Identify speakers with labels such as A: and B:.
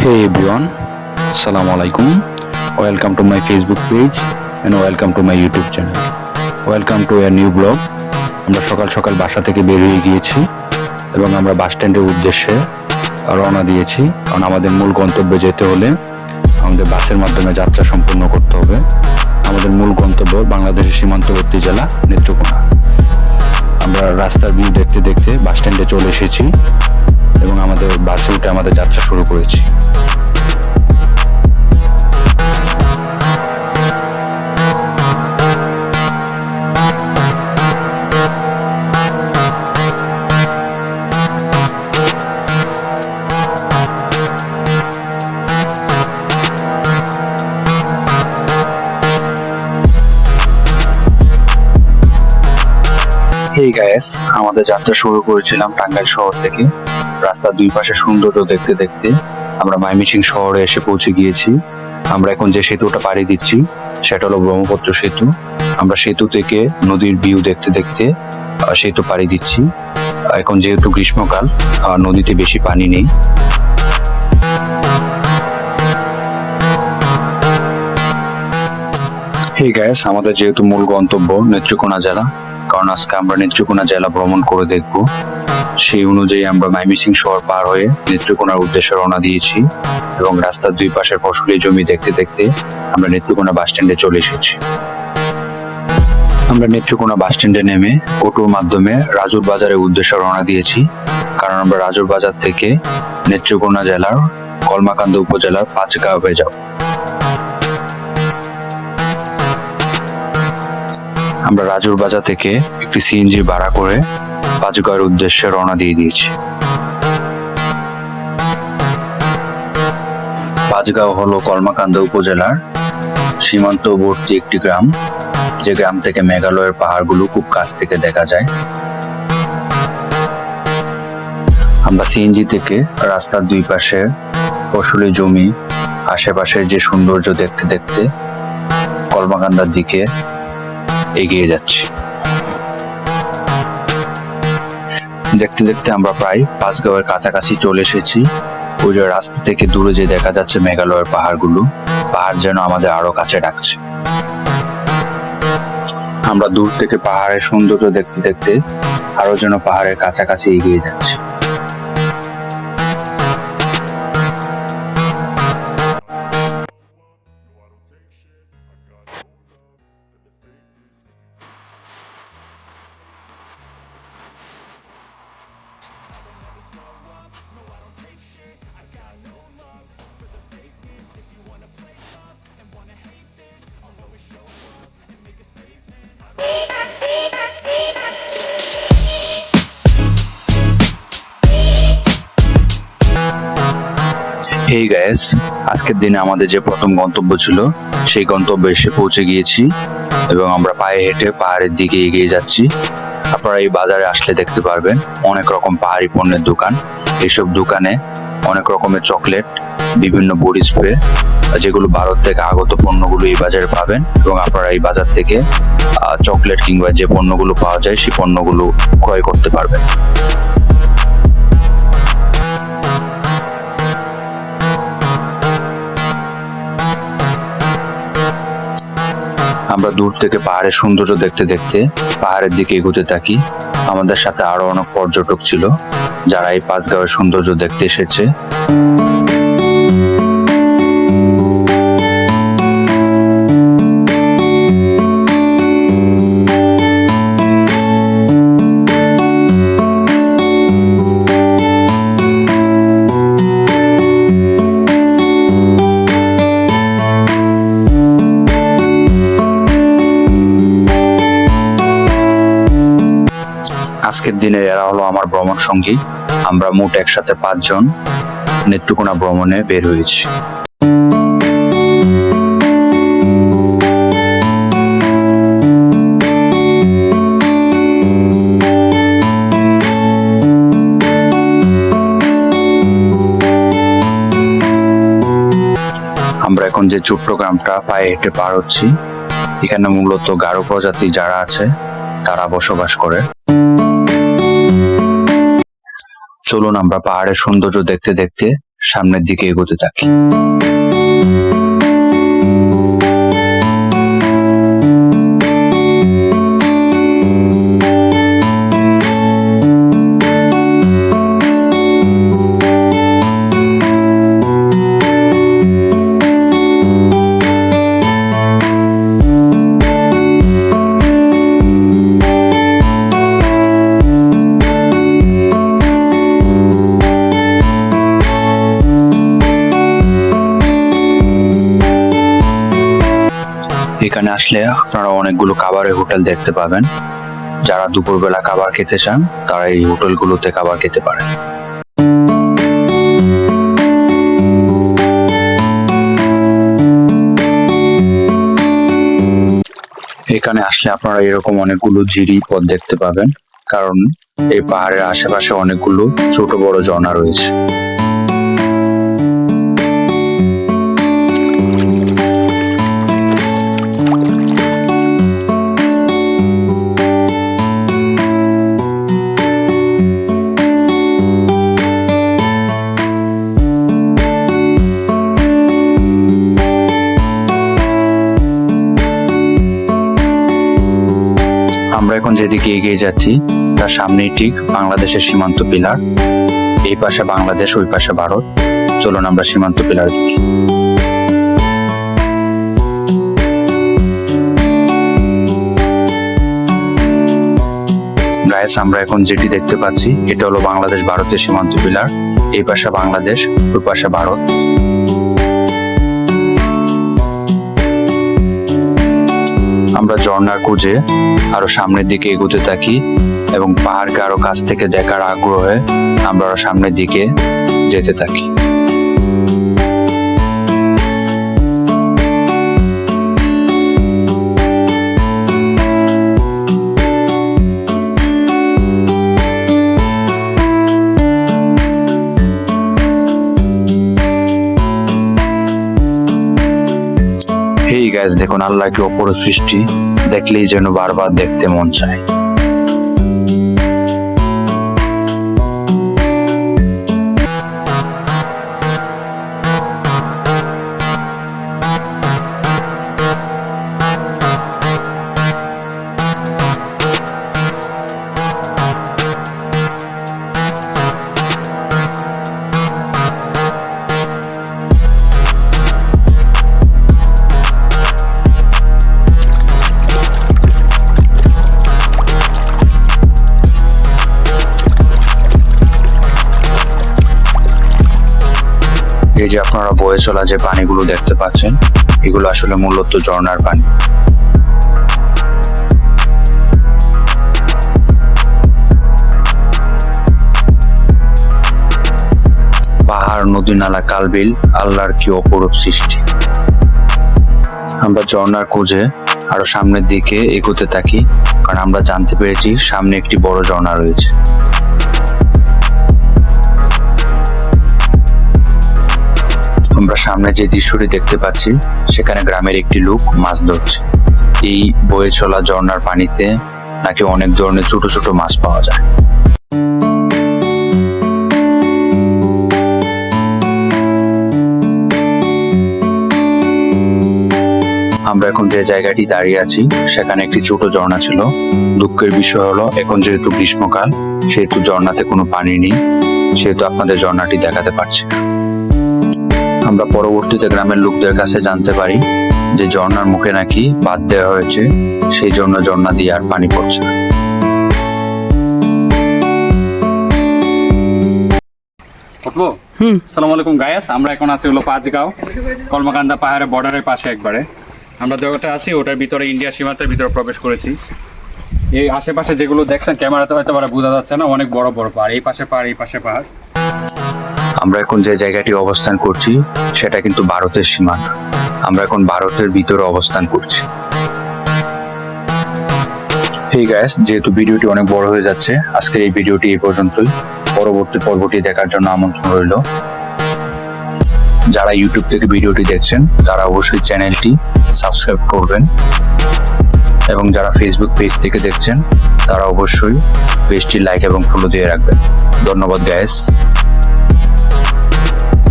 A: Hey everyone, Assalamu alaikum. Welcome to my Facebook page and welcome to my YouTube channel. Welcome to a new blog. আমরা সকাল সকাল বাসা থেকে বের হয়ে গিয়েছি এবং আমরা বাস স্ট্যান্ডের উদ্দেশ্যে রওনা দিয়েছি কারণ আমাদের মূল গন্তব্যে যেতে হলে আমাদের বাসের মাধ্যমে যাত্রা সম্পূর্ণ করতে হবে আমাদের মূল গন্তব্য বাংলাদেশের সীমান্তবর্তী জেলা নেত্রকোনা আমরা রাস্তার ভিউ দেখতে দেখতে বাস স্ট্যান্ডে চলে এসেছি এবং আমাদের বাসে উঠে আমাদের যাত্রা শুরু করেছি। আমাদের যাত্রা শুরু করেছিলাম টাঙ্গাইল শহর থেকে। রাস্তার দুই পাশে সৌন্দর্য দেখতে দেখতে আমরা মাইমিসিং শহরে এসে পৌঁছে গিয়েছি। আমরা এখন যে সেতুটা পাড়ি দিচ্ছি, সেটা হলো ব্রহ্মপুত্র সেতু। আমরা সেতু থেকে নদীর ভিউ দেখতে দেখতে সেতু পাড়ি দিচ্ছি। এখন যেহেতু গ্রীষ্মকাল নদীতে বেশি পানি নেই। হেই গ্যাস আমাদের যেহেতু মূল গন্তব্য নেত্রকোনা জেলা কারণ আজকে আমরা নেত্রকোনা জেলা ভ্রমণ করে দেখব। সেই অনুযায়ী আমরা মাইমিসিং শহর পার হয়ে নেত্রকোনার উদ্দেশ্যে রওনা দিয়েছি এবং রাস্তার দুই পাশের ফসলি জমি দেখতে দেখতে আমরা নেত্রকোনা বাস স্ট্যান্ডে চলে এসেছি। আমরা নেত্রকোনা বাস স্ট্যান্ডে নেমে অটোর মাধ্যমে রাজুর বাজারের উদ্দেশ্যে রওনা দিয়েছি। কারণ আমরা রাজুর বাজার থেকে নেত্রকোনা জেলার কলমাকান্দ উপজেলার পাঁচ পাঁচগাঁও হয়ে যাব। আমরা রাজুর বাজার থেকে একটি সিএনজি ভাড়া করে পাঁচগাঁয়ের উদ্দেশ্যে রওনা দিয়ে দিয়েছি। পাঁচগাঁও হলো কলমাকান্দা উপজেলার সীমান্তবর্তী একটি গ্রাম, যে গ্রাম থেকে মেঘালয়ের পাহাড়গুলো খুব কাছ থেকে দেখা যায়। আমরা সিএনজি থেকে রাস্তার দুই পাশে ফসলি জমি, আশেপাশের যে সৌন্দর্য দেখতে দেখতে কলমাকান্দার দিকে এগিয়ে যাচ্ছি। দেখতে দেখতে আমরা প্রায় পাঁচগাঁওয়ের কাছাকাছি চলে এসেছি। যে রাস্তা থেকে দূরে যে দেখা যাচ্ছে মেঘালয়ের পাহাড়গুলো, পাহাড় যেন আমাদের আরও কাছে ডাকছে। আমরা দূর থেকে পাহাড়ের সৌন্দর্য দেখতে দেখতে আরও যেন পাহাড়ের কাছাকাছি এগিয়ে যাচ্ছি। এই গ্যাস আজকের দিনে আমাদের যে প্রথম গন্তব্য ছিল, সেই গন্তব্যে এসে পৌঁছে গিয়েছি এবং আমরা পায়ে হেঁটে পাহাড়ের দিকে এগিয়ে যাচ্ছি। আপনারা এই বাজারে আসলে দেখতে পারবেন অনেক রকম পাহাড়ি পণ্যের দোকান। এইসব দোকানে অনেক রকমের চকলেট, বিভিন্ন বডি স্প্রে, যেগুলো ভারত থেকে আগত পণ্যগুলো এই বাজারে পাবেন এবং আপনারা এই বাজার থেকে চকলেট কিংবা যে পণ্যগুলো পাওয়া যায়, সেই পণ্যগুলো ক্রয় করতে পারবেন। আমরা দূর থেকে পাহাড়ের সৌন্দর্য দেখতে দেখতে পাহাড়ের দিকে এগোতে থাকি। আমাদের সাথে আরও অনেক পর্যটক ছিল, যারা এই পাঁচগাঁওয়ের সৌন্দর্য দেখতে এসেছে। আজকের দিনে এরা হলো আমার ভ্রমণ সঙ্গী। আমরা মোট একসাথে পাঁচজন নেত্রকোনা ভ্রমণে বের হয়েছি। আমরা এখন যে ছোট্ট গ্রামটা পায়ে হেঁটে পার হচ্ছি, এখানে মূলত গারো প্রজাতি যারা আছে, তারা বসবাস করে। চলুন আমরা পাহাড়ের সৌন্দর্য দেখতে দেখতে সামনের দিকে এগোতে থাকি। আসলে আপনারা অনেকগুলো খাবারের হোটেল দেখতে পাবেন। যারা দুপুরবেলা খাবার খেতে চান, তারা এই হোটেলগুলোতে খাবার খেতে পারেন। এখানে আসলে আপনারা এরকম অনেকগুলো জিরি পথ দেখতে পাবেন, কারণ এই পাহাড়ের আশেপাশে অনেকগুলো ছোট বড় ঝর্ণা রয়েছে। যেদিকে এগিয়ে যাচ্ছি, তার সামনেই ঠিক বাংলাদেশের সীমান্ত পিলার। এই পাশে বাংলাদেশ, ওই পাশে ভারত। চলুন আমরা সীমান্ত পিলার দেখি। গায়েস আমরা এখন যেটি দেখতে পাচ্ছি, এটা হলো বাংলাদেশ ভারতের সীমান্ত পিলার। এই পাশে বাংলাদেশ, ওই পাশে ভারত। আমরা ঝর্ণার খুঁজে আরও সামনের দিকে এগোতে থাকি এবং পাহাড়কে আরও কাছ থেকে দেখার আগ্রহে আমরা আরও সামনের দিকে যেতে থাকি। গাইস দেখুন আল্লাহ কি অপর সৃষ্টি দেখলেই যেন বারবার দেখতে মন চায়। এই যে আপনারা বয়ে চলা যে পানিগুলো দেখতে পাচ্ছেন, এগুলো আসলে মূলত ঝর্ণার পানি। পাহাড়, নদী নালা, কালবিল, আল্লাহর কি অপরূপ সৃষ্টি। আমরা ঝর্ণার খোঁজে আরও সামনের দিকে এগোতে থাকি, কারণ আমরা জানতে পেরেছি সামনে একটি বড় ঝর্ণা রয়েছে। সামনে যে দৃশ্যটি দেখতে পাচ্ছি, সেখানে গ্রামের একটি লোক মাছ ধরছে। এই বয়ে চলা ঝর্ণার পানিতে নাকি অনেক ধরনের ছোট ছোট মাছ পাওয়া যায়। আমরা এখন যে জায়গাটি দাঁড়িয়ে আছি, সেখানে একটি ছোট ঝর্ণা ছিল। দুঃখের বিষয় হলো, এখন যেহেতু গ্রীষ্মকাল, সেহেতু ঝর্ণাতে কোনো পানি নেই, সেহেতু আপনাদের ঝর্ণাটি দেখাতে পারছি না। আমরা পরবর্তীতে গ্রামের লোকদের কাছে জানতে পারি যে ঝর্ণার মুখে নাকি বাদ দেওয়া হয়েছে সেই জন্য ঝর্ণা দিয়ে আর পানি পড়ছে না।
B: উঠবো? সালাম আলাইকুম গায়াস আমরা এখন আছি হলো পাঁচগাঁও কলমাকান্দা পাহাড়ের বর্ডারের পাশে একবারে। আমরা যেটা আছি ওটার ভিতরে ইন্ডিয়া সীমান্তের ভিতরে প্রবেশ করেছি। এই আশেপাশে যেগুলো দেখছেন ক্যামেরাতে হয়তো বোঝা যাচ্ছে না অনেক বড় বড় পাহাড় এই পাশে পাহাড় এই পাশে পাহাড়।
A: আমরা এখন যে জায়গাটি অবস্থান করছি, সেটা কিন্তু ভারতের সীমানা। আমরা এখন ভারতের ভিতরে অবস্থান করছি। হেই গ্যাস যেহেতু ভিডিওটি অনেক বড় হয়ে যাচ্ছে, আজকের এই ভিডিওটি এই পর্যন্তই। পরবর্তী পর্বটি দেখার জন্য আমন্ত্রণ রইল। যারা ইউটিউব থেকে ভিডিওটি দেখছেন, তারা অবশ্যই চ্যানেলটি সাবস্ক্রাইব করবেন। এবং যারা ফেসবুক পেজ থেকে দেখছেন, তারা অবশ্যই পেজটি লাইক এবং ফলো দিয়ে রাখবেন। ধন্যবাদ গ্যাস